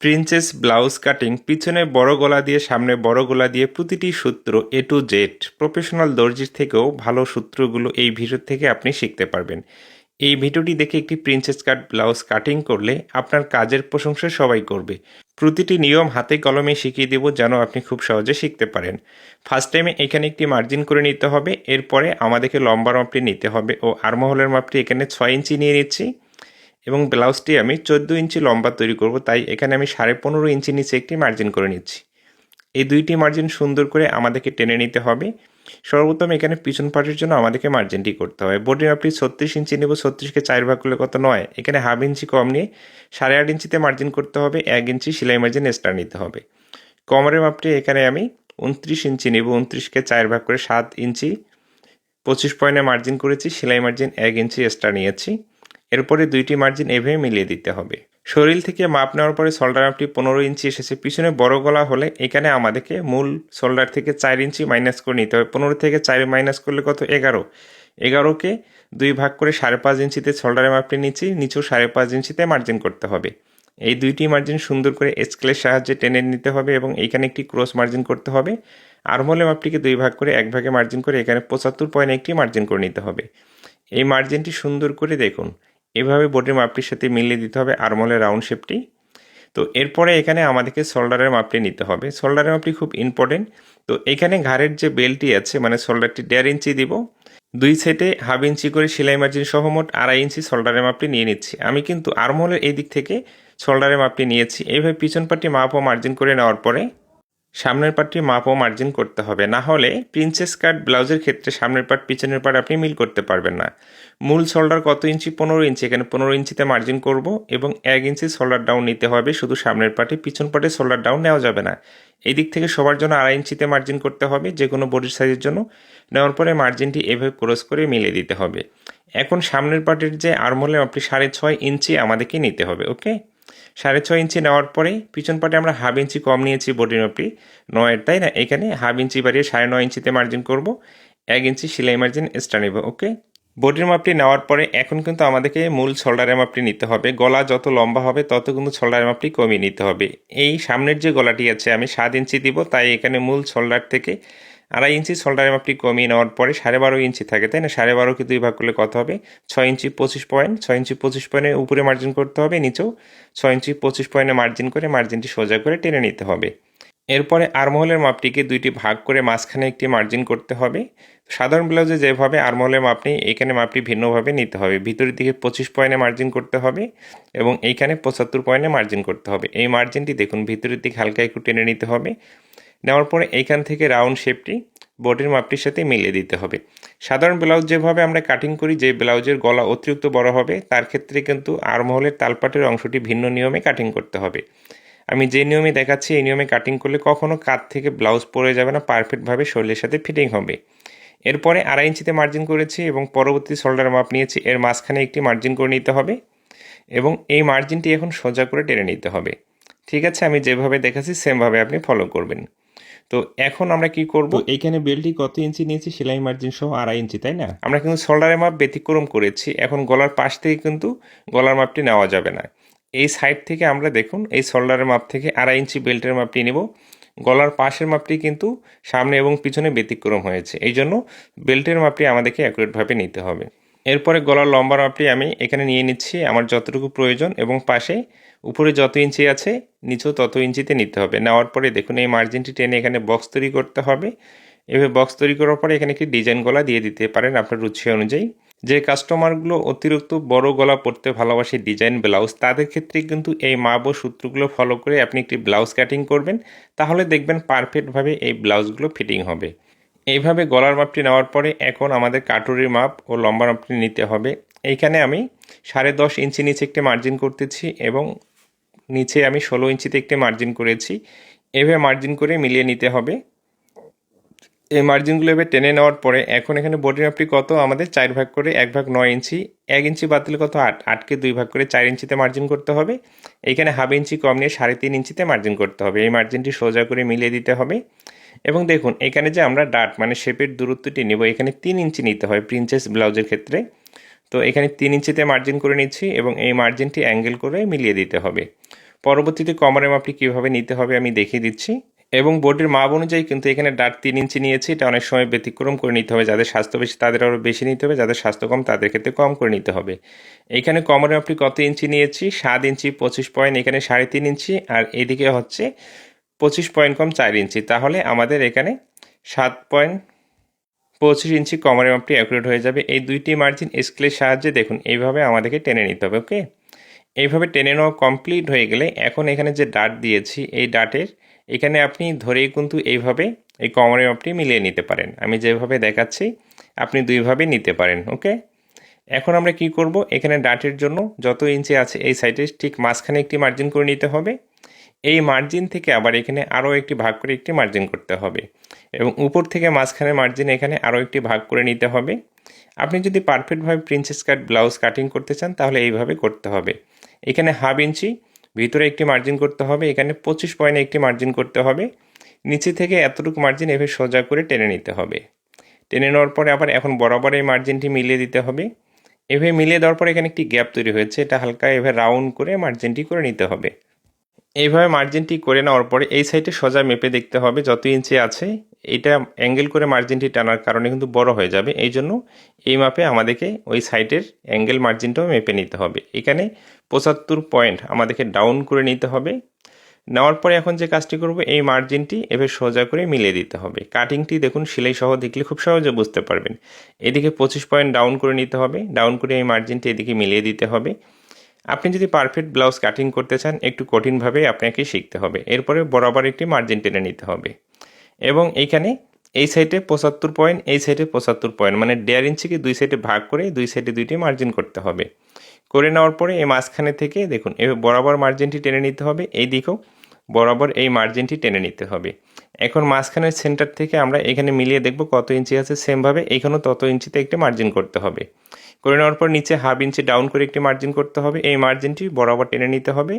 Princess blouse cutting পিছনে বড় গলা দিয়ে, সামনে বড় গলা দিয়ে প্রতিটি সূত্র এ টু জেড প্রফেশনাল দর্জির থেকেও ভালো সূত্রগুলো এই ভিডিও থেকে আপনি শিখতে পারবেন। এই ভিডিওটি দেখে একটি প্রিন্সেস কাট ব্লাউজ কাটিং করলে আপনার কাজের প্রশংসা সবাই করবে। প্রতিটি নিয়ম হাতে কলমে শিখিয়ে দেব যেন আপনি খুব সহজে শিখতে পারেন। ফার্স্ট টাইমে এখানে একটি মার্জিন করে নিতে হবে। এরপরে আমাদেরকে লম্বা মাপটি নিতে হবে ও আর্মহলের মাপটি এখানে ছয় ইঞ্চি নিয়ে নিচ্ছি। এবং ব্লাউজটি আমি চোদ্দ ইঞ্চি লম্বা তৈরি করব, তাই এখানে আমি সাড়ে পনেরো ইঞ্চি নিচে একটি মার্জিন করে নিচ্ছি। এই দুইটি মার্জিন সুন্দর করে আমাদেরকে টেনে নিতে হবে। সর্বপ্রথম এখানে পিছন পার্টের জন্য আমাদেরকে মার্জিনটি করতে হবে। বডির মাপটি ছত্রিশ ইঞ্চি নেব ছত্রিশকে চার ভাগ করলে কত নয়? এখানে হাফ ইঞ্চি কম নিয়ে সাড়ে আট ইঞ্চিতে মার্জিন করতে হবে, এক ইঞ্চি সেলাই মার্জিন এক্সট্রা নিতে হবে। কমরের মাপটি এখানে আমি উনত্রিশ ইঞ্চি নেব উনত্রিশকে চার ভাগ করে সাত ইঞ্চি। পঁচিশ পয়েন্টে মার্জিন করেছি, সেলাই মার্জিন এক ইঞ্চি এক্সট্রা নিয়েছি। এরপরে দুইটি মার্জিন এভাবে মিলিয়ে দিতে হবে। শরীর থেকে মাপ নেওয়ার পরে শোল্ডার মাপটি পনেরো ইঞ্চি এসেছে। পিছনে বড় গলা হলে এখানে আমাদেরকে মূল শোল্ডার থেকে চার ইঞ্চি মাইনাস করে নিতে হবে। পনেরো থেকে চার মাইনাস করলে কত? এগারো। এগারোকে দুই ভাগ করে সাড়ে পাঁচ ইঞ্চিতে শোল্ডারের মাপটি নিচ্ছি, নিচেও সাড়ে পাঁচ ইঞ্চিতে মার্জিন করতে হবে। এই দুইটি মার্জিন সুন্দর করে স্কেলের সাহায্যে টেনে নিতে হবে এবং এইখানে একটি ক্রস মার্জিন করতে হবে। আরমোলের মাপটিকে দুই ভাগ করে এক ভাগে মার্জিন করে এখানে পঁচাত্তর পয়েন্ট একটি মার্জিন করে নিতে হবে। এই মার্জিনটি সুন্দর করে দেখুন। এভাবে বোর্ডের মাপটির সাথে মিলিয়ে দিতে হবে আরমোলের রাউন্ড শেপটি তো এরপরে এখানে আমাদেরকে শোল্ডারের মাপটি নিতে হবে। শোল্ডারের মাপটি খুব ইম্পর্টেন্ট তো এখানে ঘাড়ের যে বেল্টটি আছে মানে শোল্ডারটি দেড় ইঞ্চি দিব। দুই সেটে হাফ ইঞ্চি করে সেলাই মার্জিন সহ মোট আড়াই ইঞ্চি শোল্ডারের মাপটি নিয়ে নিচ্ছি। আমি কিন্তু আরমোলের এই দিক থেকে শোল্ডারের মাপটি নিয়েছি। এইভাবে পিছন পাটি মাপ ও মার্জিন করে নেওয়ার পরে সামনের পাটটি মাপ ও মার্জিন করতে হবে। না হলে প্রিন্সেস কাট ব্লাউজের ক্ষেত্রে সামনের পাট পিছনের পার্ট আপনি মিল করতে পারবেন না। মূল শোল্ডার কত ইঞ্চি পনেরো ইঞ্চি এখানে পনেরো ইঞ্চিতে মার্জিন করব এবং এক ইঞ্চি শোল্ডার ডাউন নিতে হবে। শুধু সামনের পার্টে পিছন পার্টে শোল্ডার ডাউন নেওয়া যাবে না। এই দিক থেকে সবার জন্য আড়াই ইঞ্চিতে মার্জিন করতে হবে, যে কোনো বডির সাইজের জন্য। নেওয়ার পরে মার্জিনটি এভাবে ক্রস করে মিলিয়ে দিতে হবে। এখন সামনের পার্টের যে আর্মহলের আপনি সাড়ে ছয় ইঞ্চি আমাদেরকে নিতে হবে ওকে সাড়ে ছয় ইঞ্চি নেওয়ার পরে পিছন পাটে আমরা হাফ ইঞ্চি কম নিয়েছি বডির মাপটি নয়ের, তাই না? এখানে হাফ ইঞ্চি বাড়িয়ে সাড়ে নয় ইঞ্চিতে মার্জিন করব। এক ইঞ্চি সেলাই মার্জিন এক্সট্রা নেব ওকে বডির মাপটি নেওয়ার পরে এখন কিন্তু আমাদেরকে মূল শোল্ডারের মাপটি নিতে হবে। গলা যত লম্বা হবে, তত কিন্তু শোল্ডারের মাপটি কমিয়ে নিতে হবে। এই সামনের যে গলাটি আছে, আমি সাত ইঞ্চি দিব, তাই এখানে মূল শোল্ডার থেকে আড়াই ইঞ্চি শোল্ডারের মাপটি কমিয়ে নেওয়ার পরে সাড়ে বারো ইঞ্চি থাকে, তাই না? সাড়ে বারো বারোকে দুই ভাগ করলে কত হবে? ছয় ইঞ্চি পঁচিশ পয়েন্ট। ছয় ইঞ্চি পঁচিশ পয়েন্টের উপরে মার্জিন করতে হবে, নিচেও ছয় ইঞ্চি পঁচিশ পয়েন্টে মার্জিন করে মার্জিনটি সোজা করে টেনে নিতে হবে। এরপরে আরমহলের মাপটিকে দুইটি ভাগ করে মাঝখানে একটি মার্জিন করতে হবে। সাধারণ ব্লাউজে যেভাবে আরমহলের মাপ নেই, এখানে মাপটি ভিন্নভাবে নিতে হবে। ভিতরের দিকে পঁচিশ পয়েন্টে মার্জিন করতে হবে এবং এইখানে পঁচাত্তর পয়েন্টে মার্জিন করতে হবে। এই মার্জিনটি দেখুন, ভিতরের দিকে হালকা একটু টেনে নিতে হবে। নেওয়ার পরে এইখান থেকে রাউন্ড শেপটি বডির মাপটির সাথে মিলিয়ে দিতে হবে। সাধারণ ব্লাউজ যেভাবে আমরা কাটিং করি, যে ব্লাউজের গলা অতিরিক্ত বড় হবে, তার ক্ষেত্রে কিন্তু আরমহলের তালপাটের অংশটি ভিন্ন নিয়মে কাটিং করতে হবে। আমি যে নিয়মে দেখাচ্ছি এই নিয়মে কাটিং করলে কখনও কাত থেকে ব্লাউজ পরে যাবে না পারফেক্টভাবে শরীরের সাথে ফিটিং হবে। এরপরে আড়াই ইঞ্চিতে মার্জিন করেছি এবং পরবর্তী শোল্ডার মাপ নিয়েছি এর মাঝখানে একটি মার্জিন করে নিতে হবে এবং এই মার্জিনটি এখন সোজা করে টেনে নিতে হবে। ঠিক আছে আমি যেভাবে দেখাচ্ছি সেমভাবে আপনি ফলো করবেন। তো এখন আমরা কি করব? এইখানে বেল্টটি কত ইঞ্চি নিয়েছি সেলাই মার্জিন সহ আড়াই ইঞ্চি তাই না? আমরা কিন্তু শোল্ডারের মাপ ব্যতিক্রম করেছি এখন গলার পাশ থেকে কিন্তু গলার মাপটি নেওয়া যাবে না। এই সাইড থেকে আমরা দেখুন, এই শোল্ডারের মাপ থেকে আড়াই ইঞ্চি বেল্টের মাপটি নেব। গলার পাশের মাপটি কিন্তু সামনে এবং পিছনে ব্যতিক্রম হয়েছে। এই জন্য বেল্টের মাপটি আমাদেরকে অ্যাকুরেটভাবে নিতে হবে। এরপরে গলার লম্বার মাপটি আমি এখানে নিয়ে নিচ্ছি, আমার যতটুকু প্রয়োজন এবং পাশে উপরে যত ইঞ্চি আছে, নিচেও তত ইঞ্চিতে নিতে হবে। নেওয়ার পরে দেখুন, এই মার্জিনটি টেনে এখানে বক্স তৈরি করতে হবে। এভাবে বক্স তৈরি করার পরে এখানে একটি ডিজাইন গলা দিয়ে দিতে পারেন আপনার রুচি অনুযায়ী। যে কাস্টমারগুলো অতিরিক্ত বড় গলা পরতে ভালোবাসে ডিজাইন ব্লাউজ তাদের ক্ষেত্রে কিন্তু এই মাপ ও সূত্রগুলো ফলো করে আপনি একটি ব্লাউজ কাটিং করবেন। তাহলে দেখবেন পারফেক্টভাবে এই ব্লাউজগুলো ফিটিং হবে। এইভাবে গলার মাপটি নেওয়ার পরে এখন আমাদের কাটুরির মাপ ও লম্বা মাপটি নিতে হবে। এইখানে আমি সাড়ে দশ ইঞ্চি নিচে একটি মার্জিন করতেছি এবং নিচে আমি ষোলো ইঞ্চিতে একটি মার্জিন করেছি। এভাবে মার্জিন করে মিলিয়ে নিতে হবে। এই মার্জিনগুলো এবার টেনে নেওয়ার পরে এখন এখানে বডির মাপটি কত? আমাদের চার ভাগ করে এক ভাগ নয় ইঞ্চি। এক ইঞ্চি বাতিল কত? আট। আটকে দুই ভাগ করে চার ইঞ্চিতে মার্জিন করতে হবে। এইখানে হাফ ইঞ্চি কম নিয়ে সাড়ে তিন ইঞ্চিতে মার্জিন করতে হবে। এই মার্জিনটি সোজা করে মিলিয়ে দিতে হবে। এবং দেখুন, এখানে যে আমরা ডাট মানে শেপের দূরত্বটি নেব, এখানে তিন ইঞ্চি নিতে হয় প্রিন্সেস ব্লাউজের ক্ষেত্রে। তো এখানে তিন ইঞ্চিতে মার্জিন করে নিচ্ছি এবং এই মার্জিনটি অ্যাঙ্গেল করে মিলিয়ে দিতে হবে। পরবর্তীতে কমরের মাপটি কীভাবে নিতে হবে আমি দেখিয়ে দিচ্ছি। এবং বোর্ডের মাপ অনুযায়ী কিন্তু এখানে ডাট তিন ইঞ্চি নিয়েছি। এটা অনেক সময় ব্যতিক্রম করে নিতে হবে। যাদের স্বাস্থ্য বেশি, তাদের আরও বেশি নিতে হবে। যাদের স্বাস্থ্য কম, তাদের ক্ষেত্রে কম করে নিতে হবে। এখানে কমরের মাপটি কত ইঞ্চি নিয়েছি? সাত ইঞ্চি, পঁচিশ পয়েন্ট এখানে সাড়ে তিন ইঞ্চি। আর এদিকে হচ্ছে পঁচিশ পয়েন্ট কম চার ইঞ্চি। তাহলে আমাদের এখানে সাত পয়েন্ট পঁচিশ ইঞ্চি কমরের মাপটি অ্যাকুরেট হয়ে যাবে। এই দুইটি মার্জিন স্কেলের সাহায্যে দেখুন, এইভাবে আমাদেরকে টেনে নিতে হবে ওকে এইভাবে টেনে নেওয়া কমপ্লিট হয়ে গেলে এখন এখানে যে ডাট দিয়েছি, এই ডাটের এখানে আপনি ধরেই কিন্তু এইভাবে এই কমরের মাপটি মিলিয়ে নিতে পারেন। আমি যেভাবে দেখাচ্ছি, আপনি দুইভাবে নিতে পারেন ওকে এখন আমরা কি করব? এখানে ডাটের জন্য যত ইঞ্চি আছে এই সাইডে ঠিক মাঝখানে একটি মার্জিন করে নিতে হবে। এই মার্জিন থেকে আবার এখানে আরও একটি ভাগ করে একটি মার্জিন করতে হবে। এবং উপর থেকে মাঝখানে মার্জিন এখানে আরও একটি ভাগ করে নিতে হবে। আপনি যদি পারফেক্টভাবে প্রিন্সেস কাট ব্লাউজ কাটিং করতে চান, তাহলে এইভাবে করতে হবে। এখানে হাফ ইঞ্চি ভিতরে একটি মার্জিন করতে হবে, এখানে পঁচিশ পয়েন্টে একটি মার্জিন করতে হবে। নিচে থেকে এতটুকু মার্জিন এভাবে সোজা করে টেনে নিতে হবে। টেনে নেওয়ার পরে আবার এখন বরাবর এই মার্জিনটি মিলিয়ে দিতে হবে। এভাবে মিলিয়ে দেওয়ার পরে এখানে একটি গ্যাপ তৈরি হয়েছে, এটা হালকা এভাবে রাউন্ড করে মার্জিনটি করে নিতে হবে। এইভাবে মার্জিনটি করে নেওয়ার পরে এই সাইডে সোজা মেপে দেখতে হবে যত ইঞ্চি আছে, এটা অ্যাঙ্গেল করে মার্জিনটি টানার কারণে কিন্তু বড় হয়ে যাবে। এই জন্য এই মাপে আমাদেরকে ওই সাইডের অ্যাঙ্গেল মার্জিনটাও মেপে নিতে হবে। এখানে পঁচাত্তর পয়েন্ট আমাদেরকে ডাউন করে নিতে হবে। নেওয়ার পরে এখন যে কাজটি করব, এই মার্জিনটি এভাবে সোজা করে মিলিয়ে দিতে হবে। কাটিংটি দেখুন, সেলাই সহ দেখলে খুব সহজে বুঝতে পারবেন। এদিকে পঁচিশ পয়েন্ট ডাউন করে নিতে হবে। ডাউন করে এই মার্জিনটি এদিকে মিলিয়ে দিতে হবে। আপনি যদি পারফেক্ট ব্লাউজ কাটিং করতে চান, একটু কঠিনভাবে আপনাকে শিখতে হবে। এরপরে বরাবর একটি মার্জিন টেনে নিতে হবে। এবং এইখানে এই সাইডে পঁচাত্তর পয়েন্ট এই সাইডে পঁচাত্তর পয়েন্ট মানে দেড় ইঞ্চিকে দুই সাইডে ভাগ করে দুই সাইডে দুইটি মার্জিন করতে হবে। করে নেওয়ার পরে এই মাঝখানে থেকে দেখুন এ বরাবর মার্জিনটি টেনে নিতে হবে। এই দিকেও বরাবর এই মার্জিনটি টেনে নিতে হবে। এখন মাঝখানের সেন্টার থেকে আমরা এখানে মিলিয়ে দেখব কত ইঞ্চি আছে। সেমভাবে এইখানেও তত ইঞ্চিতে একটি মার্জিন করতে হবে। করে নেওয়ার পর নিচে হাফ ইঞ্চি ডাউন করে একটি মার্জিন করতে হবে। এই মার্জিনটি বরাবর টেনে নিতে হবে।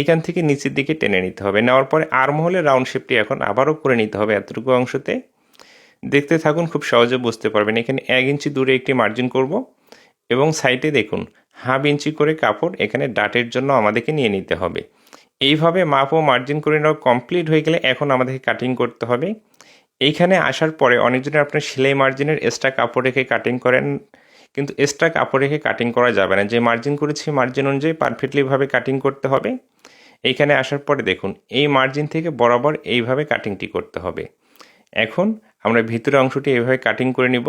এখান থেকে নিচের দিকে টেনে নিতে হবে। নেওয়ার পরে আর্ম হলে রাউন্ড শেপটি এখন আবারও করে নিতে হবে এতটুকু অংশতে। দেখতে থাকুন, খুব সহজে বুঝতে পারবেন। এখানে এক ইঞ্চি দূরে একটি মার্জিন করব এবং সাইডে দেখুন হাফ ইঞ্চি করে কাপড় এখানে ডাটের জন্য আমাদেরকে নিয়ে নিতে হবে। এইভাবে মাপ ও মার্জিন করে নেওয়া কমপ্লিট হয়ে গেলে এখন আমাদেরকে কাটিং করতে হবে। এইখানে আসার পরে অনেকজনের আপনার সেলাই মার্জিনের এক্সট্রা কাপড় রেখে কাটিং করেন, কিন্তু এক্সট্রা কাপড় রেখে কাটিং করা যাবে না। যে মার্জিন করেছি মার্জিন অনুযায়ী পারফেক্টলিভাবে কাটিং করতে হবে। এইখানে আসার পরে দেখুন, এই মার্জিন থেকে বরাবর এইভাবে কাটিংটি করতে হবে। এখন আমরা ভিতরে অংশটি এইভাবে কাটিং করে নিব।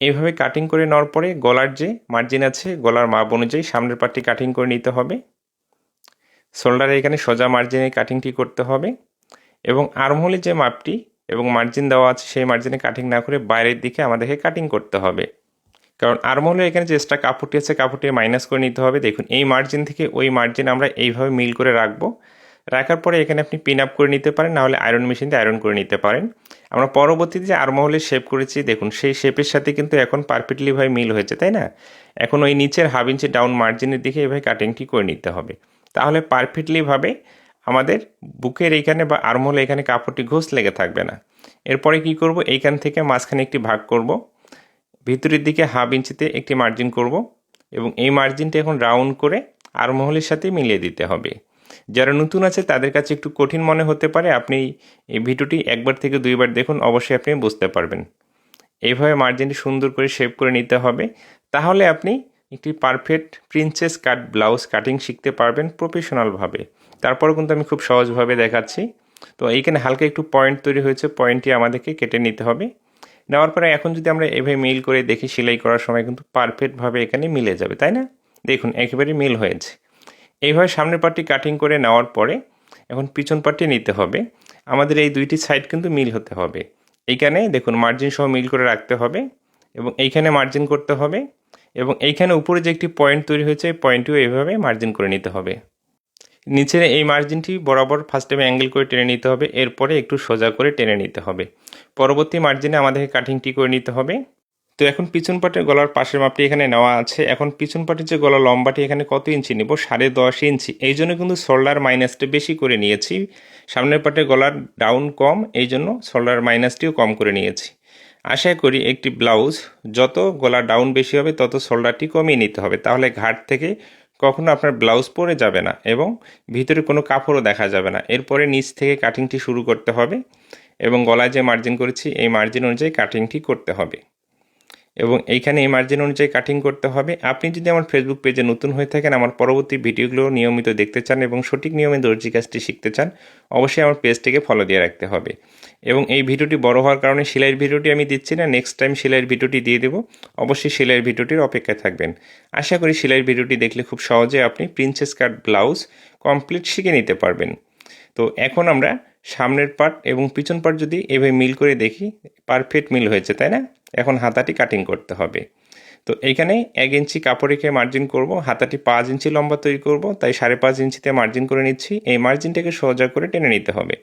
এইভাবে কাটিং করে নেওয়ার পরে গলার যে মার্জিন আছে, গলার মাপ অনুযায়ী সামনের পার্টটি কাটিং করে নিতে হবে। শোল্ডারে এখানে সোজা মার্জিনে কাটিংটি করতে হবে এবং আর্মহোলের যে মাপটি এবং মার্জিন দেওয়া আছে সেই মার্জিনে কাটিং না করে বাইরের দিকে আমাদেরকে কাটিং করতে হবে। কারণ আর্মহোলের এখানে যে এক্সট্রা কাপড়টি আছে কাপড়টি মাইনাস করে নিতে হবে। দেখুন, এই মার্জিন থেকে ওই মার্জিন আমরা এইভাবে মিল করে রাখব। রাখার পরে এখানে আপনি পিন আপ করে নিতে পারেন, নাহলে আয়রন মেশিন দিয়ে আয়রন করে নিতে পারেন। আমরা পরবর্তীতে যে আর্মহোলের শেপ করেছি, দেখুন, সেই শেপের সাথে কিন্তু এখন পারফেক্টলিভাবে মিল হয়েছে, তাই না? এখন ওই নিচের হাফ ইঞ্চি ডাউন মার্জিনের দিকে এভাবে কাটিংটি করে নিতে হবে। তাহলে পারফেক্টলিভাবে আমাদের বুকের এইখানে বা আর্মহোলে এখানে কাপড়টি ঘোষ লেগে থাকবে না। এরপরে কি করব? এইখান থেকে মাঝখানে একটি ভাগ করব। ভিতরের দিকে হাফ ইঞ্চিতে একটি মার্জিন করব এবং এই মার্জিনটা এখন রাউন্ড করে আর্মহোলের সাথে মিলিয়ে দিতে হবে। যারা নতুন আছে, তাদের কাছে একটু কঠিন মনে হতে পারে। আপনি এই ভিডিওটি একবার থেকে দুইবার দেখুন, অবশ্যই আপনি বুঝতে পারবেন। এইভাবে মার্জিনটি সুন্দর করে শেপ করে নিতে হবে। তাহলে আপনি একটি perfect princess cut blouse cutting শিখতে পারবেন প্রফেশনালভাবে তারপরও কিন্তু আমি খুব সহজভাবে দেখাচ্ছি। তো এইখানে হালকা একটু পয়েন্ট তৈরি হয়েছে পয়েন্টটি আমাদেরকে কেটে নিতে হবে। নেওয়ার পরে এখন যদি আমরা এভাবে মিল করে দেখি, সেলাই করার সময় কিন্তু পারফেক্টভাবে এখানে মিলে যাবে, তাই না? দেখুন একেবারে মিল হয়েছে। এইভাবে সামনের পার্টটি কাটিং করে নেওয়ার পরে এখন পিছন পার্টটি নিতে হবে। আমাদের এই দুইটি সাইড কিন্তু মিল হতে হবে। এইখানে দেখুন মার্জিন সহ মিল করে রাখতে হবে এবং এইখানে মার্জিন করতে হবে। এবং এইখানে উপরে যে একটি পয়েন্ট তৈরি হয়েছে, এই পয়েন্টটিও এইভাবে মার্জিন করে নিতে হবে। নিচের এই মার্জিনটি বরাবর ফার্স্ট টাইমে অ্যাঙ্গেল করে টেনে নিতে হবে, এরপরে একটু সোজা করে টেনে নিতে হবে। পরবর্তী মার্জিনে আমাদেরকে কাটিংটি করে নিতে হবে। তো এখন পিছন পাটের গলার পাশের মাপটি এখানে নেওয়া আছে। এখন পিছন পাটের যে গলা লম্বাটি, এখানে কত ইঞ্চি নেব? সাড়ে দশ ইঞ্চি। এই জন্য কিন্তু শোল্ডার মাইনাসটা বেশি করে নিয়েছি। সামনের পাটের গলার ডাউন কম, এই জন্য শোল্ডার মাইনাসটিও কম করে নিয়েছি। আশা করি একটি ব্লাউজ যত গলা ডাউন বেশি হবে, তত শোল্ডারটি কমিয়ে নিতে হবে। তাহলে ঘাট থেকে কখনো আপনার ব্লাউজ পরে যাবে না এবং ভিতরে কোনো কাপড়ও দেখা যাবে না। এরপরে নিচ থেকে কাটিংটি শুরু করতে হবে এবং গলায় যে মার্জিন করেছি, এই মার্জিন অনুযায়ী কাটিংটি করতে হবে। এবং এইখানে এই মার্জিন অনুযায়ী কাটিং করতে হবে। আপনি যদি আমার ফেসবুক পেজে নতুন হয়ে থাকেন, আমার পরবর্তী ভিডিওগুলো নিয়মিত দেখতে চান এবং সঠিক নিয়মে দর্জি কাজটি শিখতে চান, অবশ্যই আমার পেজটিকে ফলো দিয়ে রাখতে হবে। এবং এই ভিডিওটি বড় হওয়ার কারণে সেলাইয়ের ভিডিওটি আমি দিচ্ছি না। নেক্সট টাইম সেলাইয়ের ভিডিওটি দিয়ে দেবো। অবশ্যই সেলাইয়ের ভিডিওটির অপেক্ষায় থাকবেন। আশা করি সেলাইয়ের ভিডিওটি দেখলে খুব সহজে আপনি প্রিন্সেস কাট ব্লাউজ কমপ্লিট শিখে নিতে পারবেন। তো এখন আমরা সামনের পার্ট এবং পিছন পার্ট যদি এভাবে মিল করে দেখি পারফেক্ট মিল হয়েছে, তাই না? এখন হাতাটি কাটিং করতে হবে। তো এইখানে এক ইঞ্চি কাপড় রেখে মার্জিন করব। হাতাটি পাঁচ ইঞ্চি লম্বা তৈরি করব। তাই সাড়ে পাঁচ ইঞ্চিতে মার্জিন করে নিচ্ছি। এই মার্জিনটাকে সোজা করে টেনে নিতে হবে।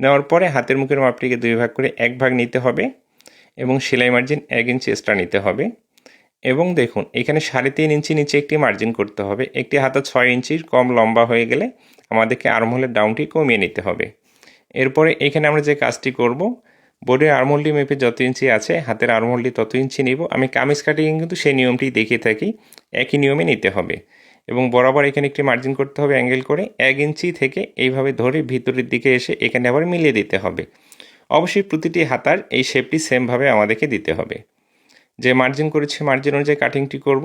নেওয়ার পরে হাতের মুখের মাপটিকে দুই ভাগ করে এক ভাগ নিতে হবে এবং সেলাই মার্জিন এক ইঞ্চি এক্সট্রা নিতে হবে। এবং দেখুন, এখানে সাড়ে তিন ইঞ্চি নিচে একটি মার্জিন করতে হবে। একটি হাতা ছয় ইঞ্চির কম লম্বা হয়ে গেলে আমাদেরকে আর্মহোলের ডাউনটি কমিয়ে নিতে হবে। এরপরে এখানে আমরা যে কাজটি করব বোর্ডের আর্মহোলটি মেপে যত ইঞ্চি আছে, হাতের আর্মহোলটি তত ইঞ্চি নিব। আমি কামিজ কাটিং কিন্তু সেই নিয়মটি দেখিয়ে থাকি। একই নিয়মে নিতে হবে। এবং বরাবর এখানে একটি মার্জিন করতে হবে অ্যাঙ্গেল করে, এক ইঞ্চি থেকে এইভাবে ধরে ভিতরের দিকে এসে এখানে আবার মিলিয়ে দিতে হবে। অবশ্যই প্রতিটি হাতার এই শেপটি সেমভাবে আমাদেরকে দিতে হবে। যে মার্জিন করেছি মার্জিন অনুযায়ী কাটিংটি করব।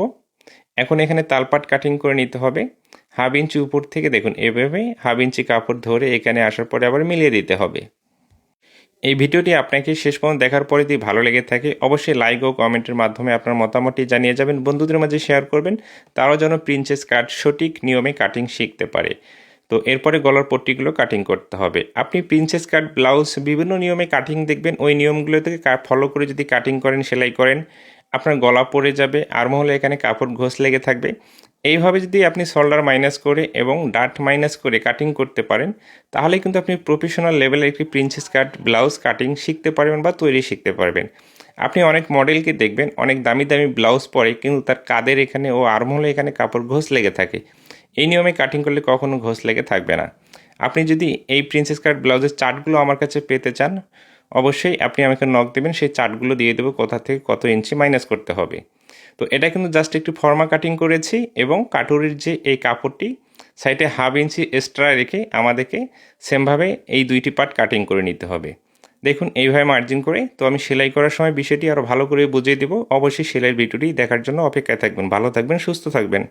এখন এখানে তালপাট কাটিং করে নিতে হবে। হাফ ইঞ্চি উপর থেকে দেখুন, এভাবে হাফ ইঞ্চি কাপড় ধরে এখানে আসার পরে আবার মিলিয়ে দিতে হবে। এই ভিডিওটি আপনাকে শেষ পর্যন্ত দেখার পরে যদি ভালো লেগে থাকে, অবশ্যই লাইক ও কমেন্টের মাধ্যমে আপনার মতামতটি জানিয়ে যাবেন, বন্ধুদের মাঝে শেয়ার করবেন, তারাও যেন প্রিন্সেস কাট সঠিক নিয়মে কাটিং শিখতে পারে। তো এরপরে গলার পট্টিগুলো কাটিং করতে হবে। আপনি প্রিন্সেস কাট ব্লাউজ বিভিন্ন নিয়মে কাটিং দেখবেন, ওই নিয়মগুলো থেকে ফলো করে যদি কাটিং করেন, সেলাই করেন, আপনার গলা পড়ে যাবে, আর মহলে এখানে কাপড় ঘোষ লেগে থাকবে। এইভাবে যদি আপনি শোল্ডার মাইনাস করে এবং ডাট মাইনাস করে কাটিং করতে পারেন, তাহলে কিন্তু আপনি প্রফেশনাল লেভেলের একটি প্রিন্সেস কাট ব্লাউজ কাটিং শিখতে পারবেন বা তৈরি শিখতে পারবেন। আপনি অনেক মডেলকে দেখবেন, অনেক দামি দামি ব্লাউজ পরে কিন্তু তার কাদের এখানে ও আর্মহোলে এখানে কাপড় ঘোষ লেগে থাকে। এই নিয়মে কাটিং করলে কখনো ঘোষ লেগে থাকবে না। আপনি যদি এই প্রিন্সেস কাট ব্লাউজের চার্টগুলো আমার কাছে পেতে চান, অবশ্যই আপনি আমাকে নক দেবেন, সেই চার্টগুলো দিয়ে দেবো কোথা থেকে কত ইঞ্চি মাইনাস করতে হবে। তো এটা কিন্তু জাস্ট একটু ফর্মা কাটিং করেছি এবং কাটুরির যে এই কাপড়টি সাইডে হাফ ইঞ্চি এক্সট্রা রেখে আমাদেরকে সেমভাবে এই দুইটি পার্ট কাটিং করে নিতে হবে। দেখুন, এইভাবে মার্জিন করে, তো আমি সেলাই করার সময় বিষয়টি আরও ভালো করে বুঝিয়ে দেবো। অবশ্যই সেলাইয়ের ভিডিওটি দেখার জন্য অপেক্ষায় থাকবেন। ভালো থাকবেন, সুস্থ থাকবেন।